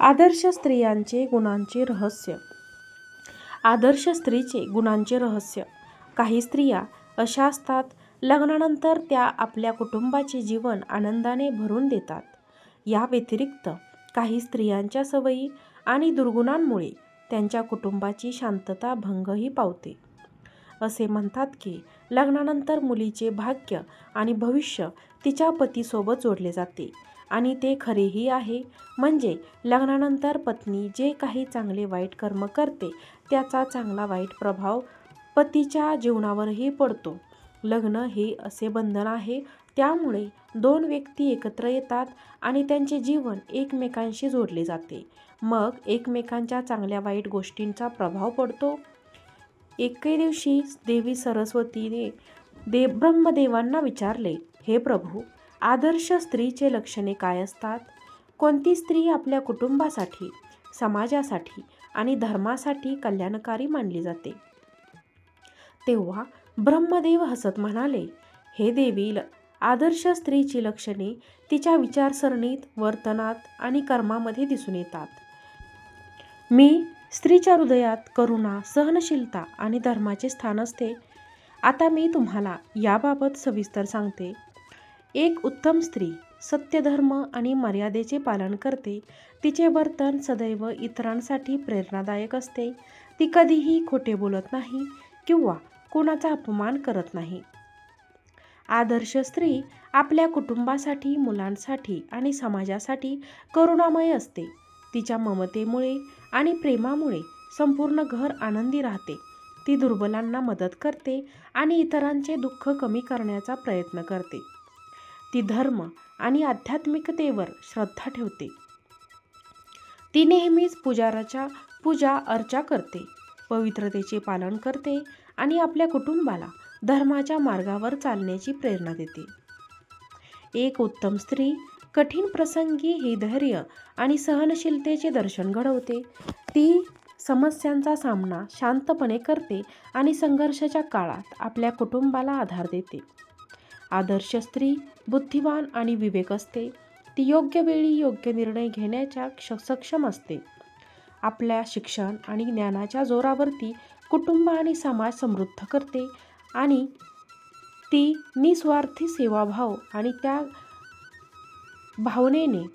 आदर्श स्त्रियांचे गुणांचे रहस्य. आदर्श स्त्रीचे गुणांचे रहस्य. काही स्त्रिया अशा असतात लग्नानंतर त्या आपल्या कुटुंबाचे जीवन आनंदाने भरून देतात. या व्यतिरिक्त काही स्त्रियांच्या सवयी आणि दुर्गुणांमुळे त्यांच्या कुटुंबाची शांतता भंगही पावते. असे म्हणतात की लग्नानंतर मुलीचे भाग्य आणि भविष्य तिच्या पतीसोबत जोडले जाते. आणि ते खरेही आहे. म्हणजे लग्नानंतर पत्नी जे काही चांगले वाईट कर्म करते त्याचा चांगला वाईट प्रभाव पतीच्या जीवनावरही पडतो. लग्न हे असे बंधन आहे. त्यामुळे दोन व्यक्ती एकत्र येतात आणि त्यांचे जीवन एकमेकांशी जोडले जाते. मग एकमेकांच्या चांगल्या वाईट गोष्टींचा प्रभाव पडतो. एके दिवशी देवी सरस्वतीने दे ब्रह्मदेवांना विचारले हे प्रभू आदर्श स्त्रीचे लक्षणे काय असतात? कोणती स्त्री आपल्या कुटुंबासाठी समाजासाठी आणि धर्मासाठी कल्याणकारी मानली जाते? तेव्हा ब्रह्मदेव हसत म्हणाले हे देवी ल- आदर्श स्त्रीची लक्षणे तिच्या विचारसरणीत वर्तनात आणि कर्मामध्ये दिसून येतात. मी स्त्रीच्या हृदयात करुणा सहनशीलता आणि धर्माचे स्थान असते. आता मी तुम्हाला याबाबत सविस्तर सांगते. एक उत्तम स्त्री सत्यधर्म आणि मर्यादेचे पालन करते. तिचे वर्तन सदैव इतरांसाठी प्रेरणादायक असते. ती कधीही खोटे बोलत नाही किंवा कोणाचा अपमान करत नाही. आदर्श स्त्री आपल्या कुटुंबासाठी मुलांसाठी आणि समाजासाठी करुणामय असते. तिच्या ममतेमुळे आणि प्रेमामुळे संपूर्ण घर आनंदी राहते. ती दुर्बलांना मदत करते आणि इतरांचे दुःख कमी करण्याचा प्रयत्न करते. ती धर्म आणि आध्यात्मिकतेवर श्रद्धा ठेवते. ती नेहमीच पुजाराच्या पूजा अर्चा करते पवित्रतेचे पालन करते आणि आपल्या कुटुंबाला धर्माच्या मार्गावर चालण्याची प्रेरणा देते. एक उत्तम स्त्री कठीण प्रसंगी ही धैर्य आणि सहनशीलतेचे दर्शन घडवते. ती समस्यांचा सामना शांतपणे करते आणि संघर्षाच्या काळात आपल्या कुटुंबाला आधार देते. आदर्श स्त्री बुद्धिवान आणि विवेक असते. ती योग्य वेळी योग्य निर्णय घेण्याच्या क्ष सक्षम असते. आपल्या शिक्षण आणि ज्ञानाच्या जोरावरती कुटुंब आणि समाज समृद्ध करते आणि ती निस्वार्थी सेवाभाव आणि त्या भावनेने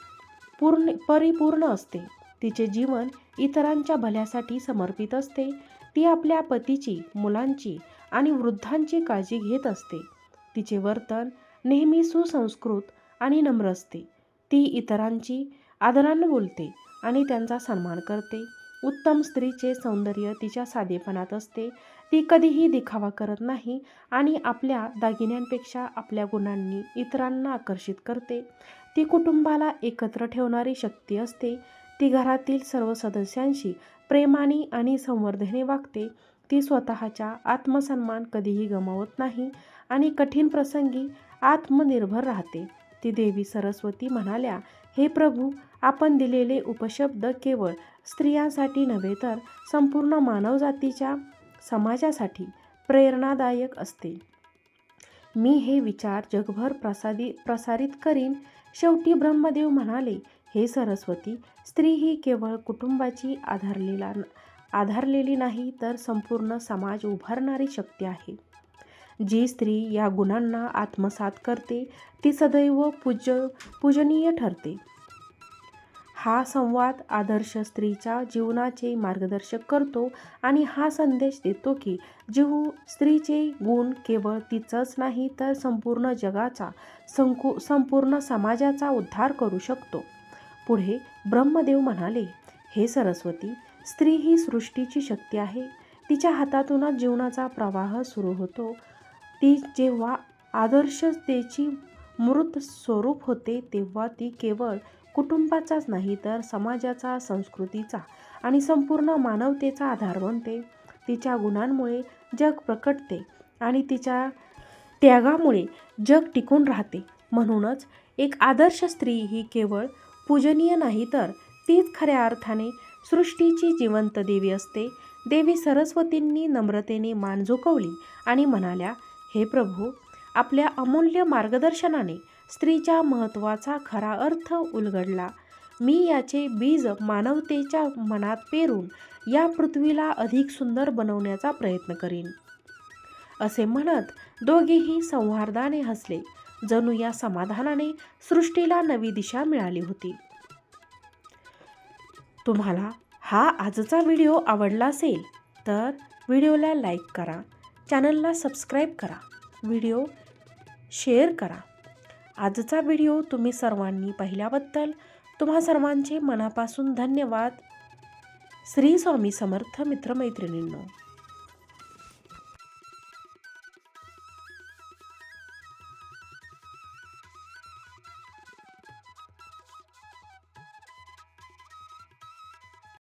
पूर्ण परिपूर्ण असते. तिचे जीवन इतरांच्या भल्यासाठी समर्पित असते. ती आपल्या पतीची मुलांची आणि वृद्धांची काळजी घेत असते. तिचे वर्तन नेहमी सुसंस्कृत आणि नम्र असते. ती इतरांची आदरानं बोलते आणि त्यांचा सन्मान करते. उत्तम स्त्रीचे सौंदर्य तिच्या साधेपणात असते. ती कधीही दिखावा करत नाही आणि आपल्या दागिन्यांपेक्षा आपल्या गुणांनी इतरांना आकर्षित करते. ती कुटुंबाला एकत्र ठेवणारी शक्ती असते. ती घरातील सर्व सदस्यांशी प्रेमाने आणि संवर्धने वागते. ती स्वतःच्या आत्मसन्मान कधीही गमावत नाही. आणि कठीण प्रसंगी आत्मनिर्भर राहते. ती देवी सरस्वती म्हणाल्या हे प्रभू आपण दिलेले उपशब्द केवळ स्त्रियांसाठी नव्हे तर संपूर्ण मानवजातीच्या समाजासाठी प्रेरणादायक असते. मी हे विचार जगभर प्रसादी प्रसारित करीन. शेवटी ब्रह्मदेव म्हणाले हे सरस्वती स्त्री ही केवळ कुटुंबाची आधारलेला आधारलेली नाही तर संपूर्ण समाज उभारणारी शक्ती आहे. जी स्त्री या गुणांना आत्मसात करते ती सदैव पूज्य पूजनीय ठरते. हा संवाद आदर्श स्त्रीच्या जीवनाचे मार्गदर्शक करतो आणि हा संदेश देतो की जीव स्त्रीचे गुण केवळ तिचंच नाही तर संपूर्ण जगाचा संकु संपूर्ण समाजाचा उद्धार करू शकतो. पुढे ब्रह्मदेव म्हणाले हे सरस्वती स्त्री ही सृष्टीची शक्ती आहे. तिच्या हातातूनच जीवनाचा प्रवाह सुरू होतो. ती जेव्हा आदर्शतेची मूर्त स्वरूप होते तेव्हा ती केवळ कुटुंबाचाच नाही तर समाजाचा संस्कृतीचा आणि संपूर्ण मानवतेचा आधार बनते. तिच्या गुणांमुळे जग प्रकटते आणि तिच्या त्यागामुळे जग टिकून राहते. म्हणूनच एक आदर्श स्त्री ही केवळ पूजनीय नाही तर तीच खऱ्या अर्थाने सृष्टीची जिवंत देवी असते. देवी सरस्वतींनी नम्रतेने मान झुकवली आणि म्हणाल्या हे प्रभू आपल्या अमूल्य मार्गदर्शनाने स्त्रीच्या महत्त्वाचा खरा अर्थ उलगडला. मी याचे बीज मानवतेच्या मनात पेरून या पृथ्वीला अधिक सुंदर बनवण्याचा प्रयत्न करीन. असे म्हणत दोघेही संहार्दाने हसले. जणू या समाधानाने सृष्टीला नवी दिशा मिळाली होती. तुम्हाला हा आजचा व्हिडिओ आवडला असेल तर व्हिडिओला लाईक करा. चॅनलला सबस्क्राईब करा व्हिडिओ शेअर करा. आजचा व्हिडिओ तुम्ही सर्वांनी पाहिल्याबद्दल तुम्हा सर्वांचे मनापासून धन्यवाद. श्री स्वामी समर्थ मित्रमैत्रिणींनो